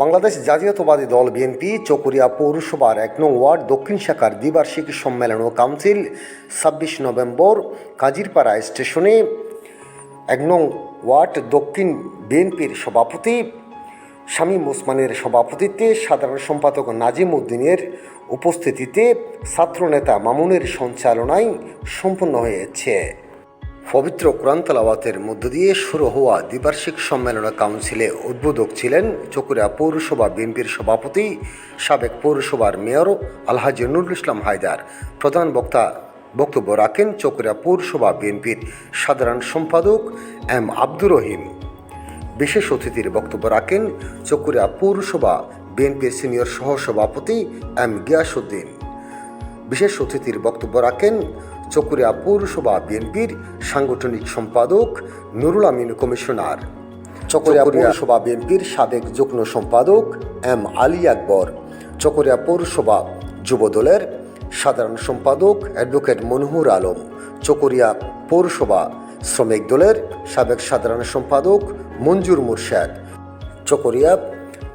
বাংলাদেশ জাতীয়তাবাদী দল বিএনপি, চকরিয়া পৌরসভার এক নং ওয়ার্ড, দক্ষিণ শাখার দ্বিবার্ষিকী সম্মেলন ও কাউন্সিল ছাব্বিশ নভেম্বর কাজিরপাড়া স্টেশনে এক নং ওয়ার্ড, দক্ষিণ বিএনপির সভাপতি শামীম ওসমানের সভাপতিত্বে সাধারণ সম্পাদক নাজিম উদ্দিনের উপস্থিতিতে ছাত্রনেতা মামুনের সঞ্চালনায় সম্পন্ন হয়েছে। পবিত্র কোরআন তালাওয়াতের মধ্য দিয়ে শুরু হওয়া দ্বিবার্ষিক সম্মেলন কাউন্সিলে উদ্বোধক ছিলেন চকুরিয়া পৌরসভা বিএনপির সভাপতি, সাবেক পৌরসভার মেয়র আলহাজি নুরুল ইসলাম হায়দার। প্রধান বক্তা বক্তব্য রাখেন চকুরিয়া পৌরসভা বিএনপির সাধারণ সম্পাদক এম আব্দুর রহিম। বিশেষ অতিথির বক্তব্য রাখেন চকুরিয়া পৌরসভা বিএনপির সিনিয়র সহসভাপতি এম গিয়াসুদ্দিন বিশেষ অতিথির বক্তব্য রাখেন চকুরিয়া পৌরসভা বিএনপির সাংগঠনিক সম্পাদক নুরুল আমিন কমিশনার। চকরিয়া পৌরসভা বিএনপির সাবেক যুগ্ম সম্পাদক এম আলী আকবর। চকরিয়া পৌরসভা যুবদলের সাধারণ সম্পাদক অ্যাডভোকেট মনহুর আলম। চকরিয়া পৌরসভা শ্রমিক দলের সাবেক সাধারণ সম্পাদক মঞ্জুর মুর্শেদ। চকরিয়া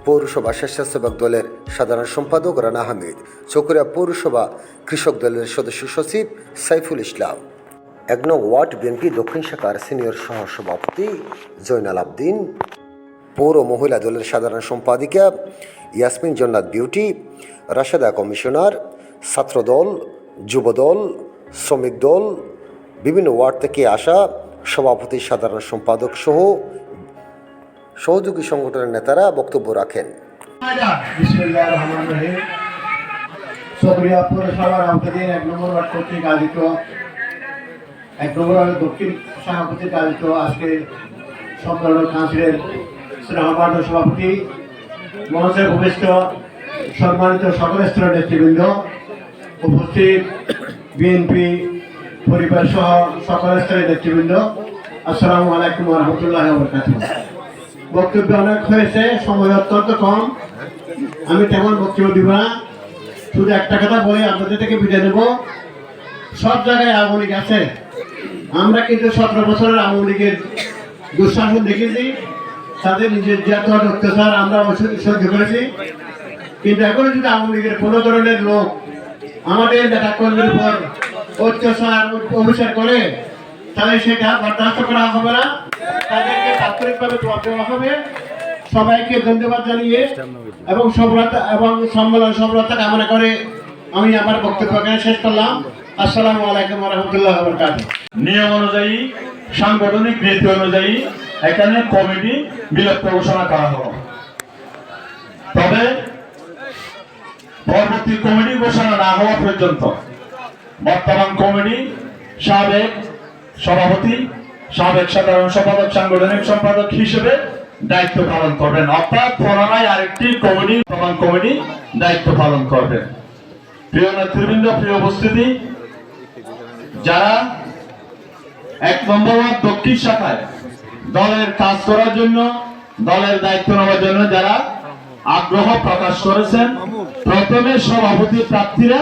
পৌরসভা স্বেচ্ছাসেবক দলের সাধারণ সম্পাদক রানা হামিদ, চকরিয়া পৌরসভা কৃষক দলের সদস্য সচিব সাইফুল ইসলাম। এক নং ওয়ার্ড বিএনপি দক্ষিণ শাখার সিনিয়র সহ সভাপতি জৈনাল আবদিন, পৌর মহিলা দলের সাধারণ সম্পাদিকা ইয়াসমিন জন্নাত বিউটি, রাশেদা কমিশনার, ছাত্রদল, যুবদল, শ্রমিক দল, বিভিন্ন ওয়ার্ড থেকে আসা সভাপতি সাধারণ সম্পাদক সহ সহযোগী সংগঠনের নেতারা বক্তব্য রাখেন। কর্তৃক আয়োজিত আজকে সভাপতি সম্মানিত সকল স্তরের নেতৃবৃন্দ, উপস্থিত বিএনপি পরিবার সহ সকল স্তরের নেতৃবৃন্দ, আসসালামু আলাইকুম রহমতুল্লাহ বক্তব্য অনেক হয়েছে, সময় অত্যন্ত কম। আমি তেমন বক্তব্য দিব না, শুধু একটা কথা বলে, আপনাদের থেকে বিদায় নেব। সব জায়গায় আওয়ামী লীগ আছে। আমরা কিন্তু সতেরো বছরের আওয়ামী লীগের দুঃশাসন দেখেছি, তাদের নিজের জাত অত্যাচার আমরা সহ্য করেছি। কিন্তু এখন যদি আওয়ামী লীগের কোনো ধরনের লোক আমাদের নেতা কর্মীর উপর অত্যাচার অবিচার করে তাহলে সেটা বরদাস্ত করা হবে না। তাদেরকে তাৎক্ষণিকভাবে জবাব দেওয়া হবে। সবাইকে ধন্যবাদ জানিয়ে এবং সফলতা এবং সম্মেলন সফলতা কামনা করে আমি আমার বক্তব্য এখানে শেষ করলাম। আসসালামু আলাইকুম রহমতুল্লাহ নিয়ম অনুযায়ী, সাংগঠনিক নীতি অনুযায়ী এখানে কমিটি বিলুপ্ত ঘোষণা করা হলো। তবে পরবর্তী কমিটি ঘোষণা না হওয়া পর্যন্ত বর্তমান কমিটি সাবেক সভাপতি, সাবেক সাধারণ সম্পাদক, সাংগঠনিক সম্পাদক হিসেবে দায়িত্ব পালন করবেন। অর্থাৎ পুনরায় আরেকটি কমিটি বর্তমান কমিটি দায়িত্ব পালন করবেন। প্রিয় নেতৃবৃন্দ, প্রিয় উপস্থিতি, যারা এক নম্বর দক্ষিণ শাখায় দলের কাজ করার জন্য, দলের দায়িত্ব নেওয়ার জন্য যারা আগ্রহ প্রকাশ করেছেন, প্রথমে সভাপতি প্রার্থীরা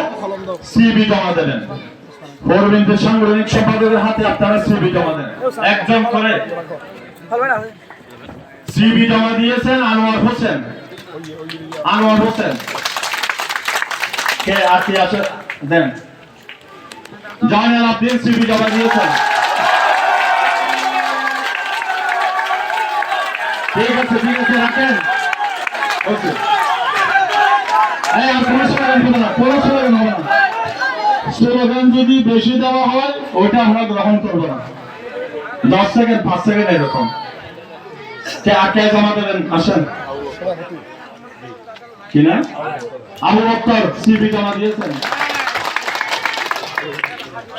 সিবি জমা দেবেন। পৌরবিন্দু সাংগঠনিক সম্পাদকের হাতে আপনারা সিবি জমা দেন। একজন করে সিবি জমা দিয়েছেন আনোয়ার হোসেন। আনোয়ার হোসেন। কে আর কি আছে? দেন। জয়নাল আব্দিন সিবি জমা দিয়েছেন। ঠিক আছে ঠিক আছে, রাখেন। ওকে। এই আর কোনো স্লোগান হবে না, কোনো না। স্লোগান যদি বেশি দেওয়া হয় ওইটা আমরা গ্রহণ করব না। দশ সেকেন্ড, পাঁচ সেকেন্ড এরকম। জমা দেবেন? আসেন। কি না? আবু বক্তর সিবি জমা দিয়েছেন।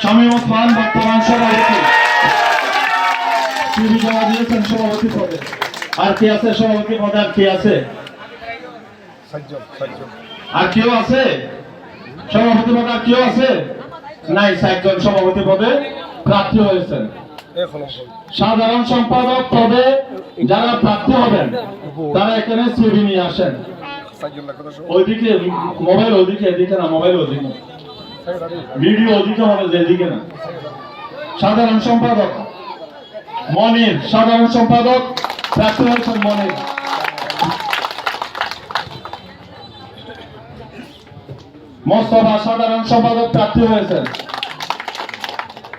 শামীম ওসমান বর্তমান সভাপতি। সিবি জমা দিয়েছেন সভাপতি পদে। আর কি আছে সভাপতি পদে? আর কি আছে? আর কেউ আছে? সভাপতি পদে আর কেউ আছে? নাই চারজন সভাপতি পদে প্রার্থী হয়েছেন। সাধারণ সম্পাদক পদে যারা প্রার্থী হবেন, তারা এখানে সিবি নিয়ে আসেন। ওইদিকে মোবাইল ওইদিকে, এদিকে না, মোবাইল ওইদিকে ভিডিও ওদিকে হবে, যেদিকে না। সাধারণ সম্পাদক মনির, সাধারণ সম্পাদক প্রার্থী হয়েছেন মনির। মোস্তফা সাধারণ সম্পাদক প্রার্থী হয়েছেন।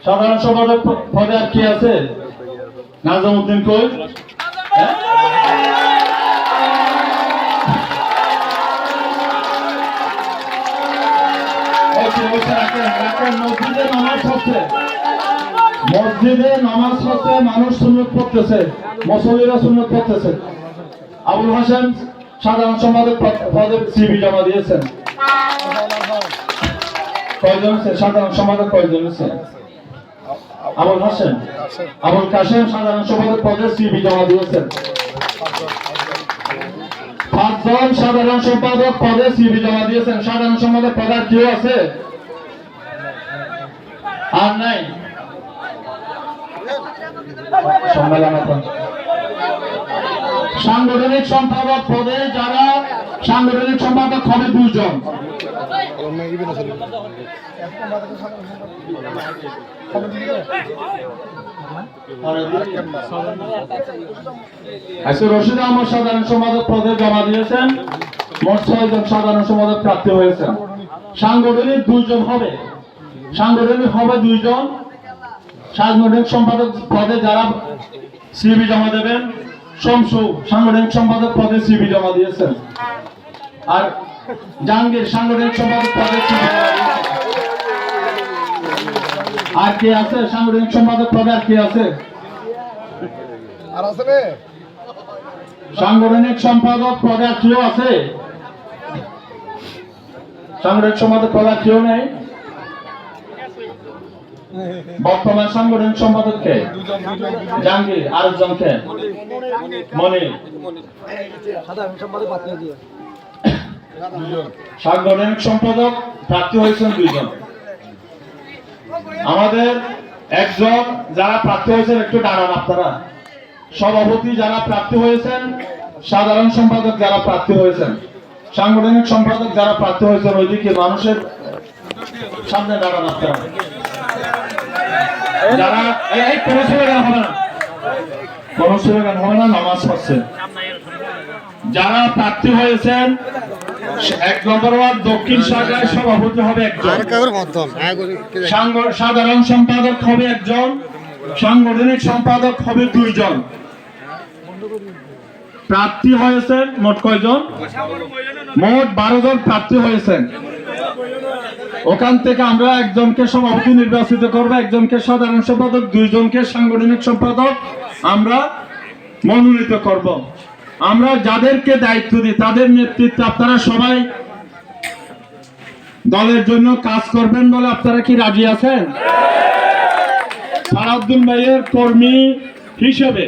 সাধারণ সম্পাদক পদে আর কি আছে? নাজমুদ্দিন কই? হ্যাঁ? মসজিদে নামাজ হচ্ছে মানুষ সুন্নত পড়তেছে, মুসল্লিরা সুন্নত পড়তেছে। আবুল হাসান সাধারণ সম্পাদক পদ- পদে সিবি জমা দিয়েছেন। কয়জন আছে? সাধারণ সম্পাদক কয়জন আছে? আবুল হাসান? আবুল কাশেম, সাধারণ সম্পাদক পদে সিবি জমা দিয়েছেন। পাঁচজন সাধারণ সম্পাদক পদে সিবি জমা দিয়েছেন। সাধারণ সম্পাদক পদ কেউ আছে? আর নাই? সম্মেলন। সাংগঠনিক সম্পাদক পদে যারা সাংগঠনিক সম্পাদক হবে দুজন রশিদ আহমদ সাধারণ সম্পাদক পদে জমা দিয়েছেন। মোট ছয়জন সাধারণ সম্পাদক প্রাপ্তি হয়েছেন। সাংগঠনিক দুইজন হবে। সাংগঠনিক হবে দুইজন। সাংগঠনিক সম্পাদক পদে যারা সিবি জমা দেবেন শমসু সাংগঠনিক সম্পাদক পদে সিবি জমা দিয়েছেন। আর জাহাঙ্গীর সাংগঠনিক সম্পাদক পদে দিয়েছেন। আর কে আছে? সাংগঠনিক সম্পাদক পদে আর কে আছে? সাংগঠনিক সম্পাদক পদে আর কেউ আছে? সাংগঠনিক সম্পাদক পদে আর কেউ নেই? বর্তমান সাংগঠনিক সম্পাদক কে? জাহাঙ্গীর আরেকজন কে? মনির। সাংগঠনিক সম্পাদক, প্রার্থী হয়েছেন দুইজন। আমাদের একজন যারা প্রার্থী হয়েছেন, একটু আপনারা। সভাপতি যারা প্রার্থী হয়েছেন, সাধারণ সম্পাদক যারা প্রার্থী হয়েছেন। সাংগঠনিক সম্পাদক যারা প্রার্থী হয়েছেন, ওইদিকে মানুষের সামনে দাঁড়ান আপনারা। যারা এই কোনো স্লোগান হবে না নামাজ পড়ছে। যারা প্রার্থী হয়েছেন এক নম্বর ওয়ার্ড দক্ষিণ শাখায় সভাপতি হবে একজন। সাধারণ সম্পাদক হবে একজন সাংগঠনিক সম্পাদক হবে দুইজন। প্রার্থী হয়েছেন মোট কয়জন? মোট বারো জন প্রার্থী হয়েছেন। ওখান থেকে আমরা একজনকে সভাপতি নির্বাচিত করব, একজনকে সাধারণ সম্পাদক, দুইজনকে সাংগঠনিক সম্পাদক আমরা মনোনীত করব। আমরা যাদেরকে দায়িত্ব দিই, তাদের নেতৃত্বে আপনারা সবাই দলের জন্য কাজ করবেন বলে আপনারা কি রাজি আছেন? সারাউদ্দিন ভাইয়ের কর্মী হিসেবে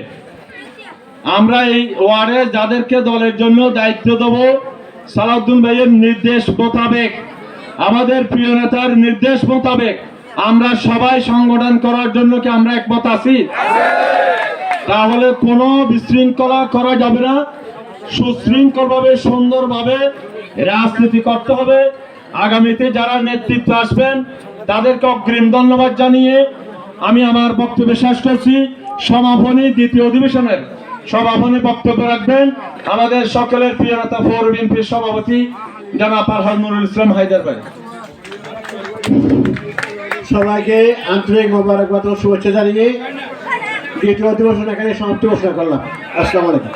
আমরা এই ওয়ার্ডে যাদেরকে দলের জন্য দায়িত্ব দেব, সালাউদ্দিন ভাইয়ের নির্দেশ মোতাবেক আমাদের প্রিয় নেতার নির্দেশ মোতাবেক আমরা সবাই সংগঠন করার জন্য কি আমরা একমত আছি? তাহলে কোনো বিশৃঙ্খলা করা যাবে না। সুশৃঙ্খলভাবে, সুন্দরভাবে রাজনীতি করতে হবে। আগামীতে যারা নেতৃত্ব আসবেন, তাদেরকে অগ্রিম ধন্যবাদ জানিয়ে আমি আমার বক্তব্য শেষ করছি। সমাপনী দ্বিতীয় অধিবেশনের সমাপনী বক্তব্য রাখবেন আমাদের সকলের প্রিয় নেতা, ফোর বিএনপির সভাপতি জানা পারহাল নুরুল ইসলাম হায়দার ভাই সবাইকে আন্তরিক মোবারকবাদ শুভেচ্ছা জানিয়ে দ্বিতীয় অধিবেশন এখানে সমাপ্তি ঘোষণা করলাম। আসসালামু আলাইকুম।